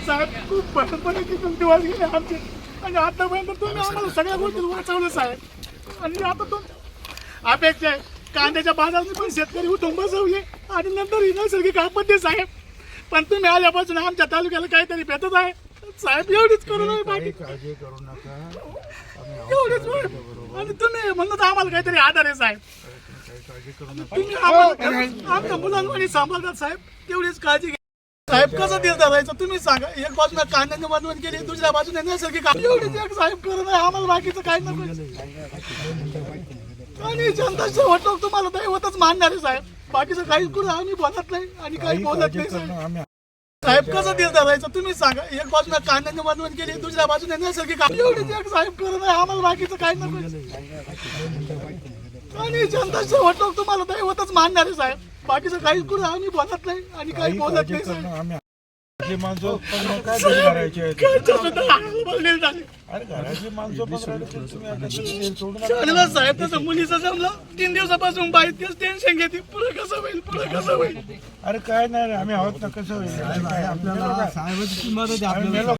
साहेब खूप बरोबरीची तुमची वाज गेली आमची आणि आतापर्यंत तुम्ही आम्हाला सगळ्या गोष्टी वाचवलं साहेब आणि आता तुम अपेक्षा आहे कांद्याच्या बाजारात पण शेतकरी उठून बसवले. आणि नंतर नैसर्गिक आपत्ती साहेब. पण तुम्ही आल्यापासून आमच्या तालुक्याला काहीतरी भेटत आहे. साहेब एवढीच करू नये बाकी काळजी करू नका. आम्ही आहोत एवढीच. आणि तुम्ही म्हणलं तर आम्हाला काहीतरी आधार आहे साहेब. काही काळजी करू नका. तुम्ही आम्हाला आमच्या मुलांमध्ये सांभाळतात साहेब. तेवढीच काळजी घ्या. साहेब कसं दिल धरायचं तुम्ही सांगा. एक बाजूला कांद्याने बनवून केली दुसऱ्या बाजूने नैसर्गिक आपत्ती. एवढीच एक साहेब करू नये आम्हाला बाकीचं काही नको. आणि जनता शेवट तुम्हाला दैवतच मानणार आहे साहेब. बाकीचं काही करू आम्ही बोलत नाही आणि काही बोलत नाही. साहेब साहेब कसं दिल धरायचं? तुम्ही सांगा. एक बाजूला कांद्याने बनवून केली दुसऱ्या बाजूने नैसर्गिक साहेब करू नये आम्हाला बाकीचं काही नको. आणि जनता शेवट तुम्हाला दैवतच मानणार आहे साहेब. बाकीचं काही करू आम्ही बोलत नाही आणि काही बोलत नाही साहेब. माणसं पण मग काय तरी करायची झाले. अरे घराची माणसं पण राहिली तर तुम्ही आता तुम्ही सोडू नका शाळेला साहेब तसं मुलीचं जमलं तीन दिवसापासून बाई तेच टेन्शन घेते. पुढे कसं होईल पुढे कसं होईल? अरे काय नाही रे, आम्ही आहोत ना कसं होईल? काय आपल्याला आम्ही मेलो.